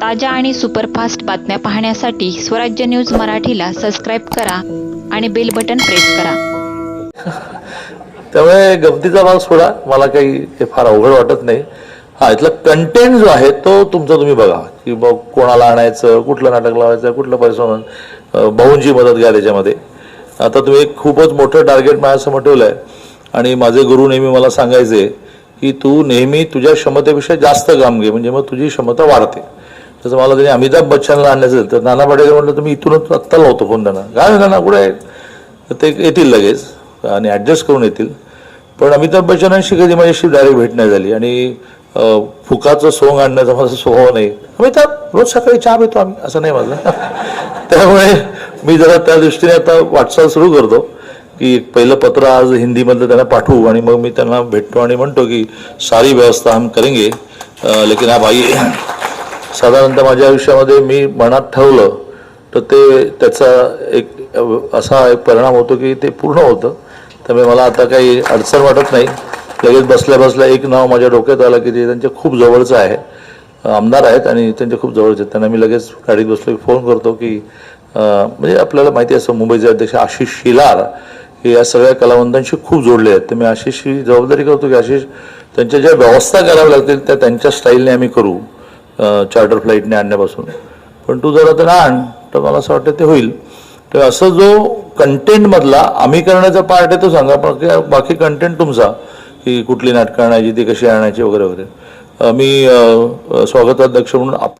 ताज्या आणि सुपरफास्ट बातम्या पाहण्यासाठी स्वराज्य न्यूज मराठीला सबस्क्राईब करा आणि बेल बटन प्रेस करा. त्यामुळे गमतीचा भाग सोडा. मला काही ते फार अवघड वाटत नाही. हा इथला कंटेंट जो आहे तो तुमचा तुम्ही बघा. की मग कोणाला आणायचं कुठलं नाटक लावायचं कुठलं परिश्रम भाऊंची मदत घ्या त्याच्यामध्ये. आता तुम्ही एक खूपच मोठं टार्गेट माझ्यासमोर ठेवलं आहे आणि माझे गुरु नेहमी मला सांगायचे की तू नेहमी तुझ्या क्षमतेपेक्षा जास्त काम घे. म्हणजे मग तुझी क्षमता वाढते. तसं मला त्यांनी अमिताभ बच्चनला आणण्याचं तर नाना पाटेकर म्हटलं तुम्ही इथूनच आत्ता लावतो फोन त्यांना. काय नाना कुठे? आहे तर ते येतील लगेच आणि ॲडजस्ट करून येतील. पण अमिताभ बच्चनांशी कधी माझ्याशी डायरेक्ट भेट नाही झाली. आणि फुकाचं सोंग आणण्याचा माझा स्वभाव नाही. अमिताभ रोज सकाळी चहा पितो आम्ही. असं नाही माझं त्यामुळे मी जरा त्या दृष्टीने आता वाटचाल सुरू करतो की एक पहिलं पत्र आज हिंदीमधलं त्यांना पाठवू. आणि मग मी त्यांना भेटतो आणि म्हणतो की सारी व्यवस्था हम करेंगे. लेकिन आप आइए साधारणतः माझ्या आयुष्यामध्ये मी मनात ठेवलं तर ते त्याचा एक असा एक परिणाम होतो की ते पूर्ण होतं. त्यामुळे मला आता काही अडचण वाटत नाही. लगेच बसल्या बसल्या एक नाव माझ्या डोक्यात आलं की ते त्यांच्या खूप जवळचं आहे. आमदार आहेत आणि त्यांच्या खूप जवळचे आहेत. त्यांना मी लगेच गाडीत बसलो की फोन करतो की म्हणजे आपल्याला माहिती असं मुंबईचे अध्यक्ष आशिष शिलार हे या सगळ्या कलावंतांशी खूप जोडले आहेत. तर मी आशिषची जबाबदारी करतो की आशिष त्यांच्या ज्या व्यवस्था कराव्या लागतील त्या त्यांच्या स्टाईलने आम्ही करू. चार्टर फ्लाईटने आणण्यापासून. पण तू जर आता आण तर मला असं वाटतं ते होईल. तर असं जो कंटेंटमधला आम्ही करण्याचा पार्ट आहे तो सांगा बाकी बाकी कंटेंट तुमचा की कुठली नाटकं आणायची ती कशी आणायची वगैरे वगैरे. मी स्वागताध्यक्ष म्हणून आप